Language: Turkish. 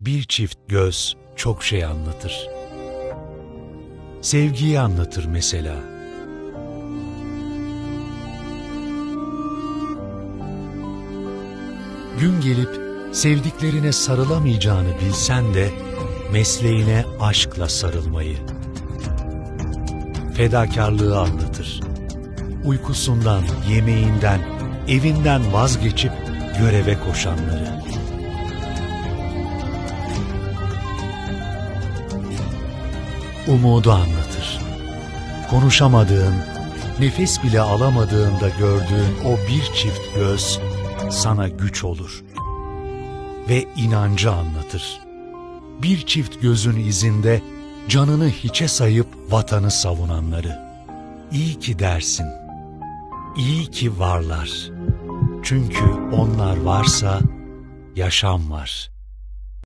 Bir çift göz çok şey anlatır. Sevgiyi anlatır mesela. Gün gelip sevdiklerine sarılamayacağını bilsen de mesleğine aşkla sarılmayı. Fedakarlığı anlatır. Uykusundan, yemeğinden, evinden vazgeçip göreve koşanları. Umudu anlatır. Konuşamadığın, nefes bile alamadığında gördüğün o bir çift göz sana güç olur. Ve inancı anlatır. Bir çift gözün izinde canını hiçe sayıp vatanı savunanları. İyi ki dersin. İyi ki varlar. Çünkü onlar varsa yaşam var.''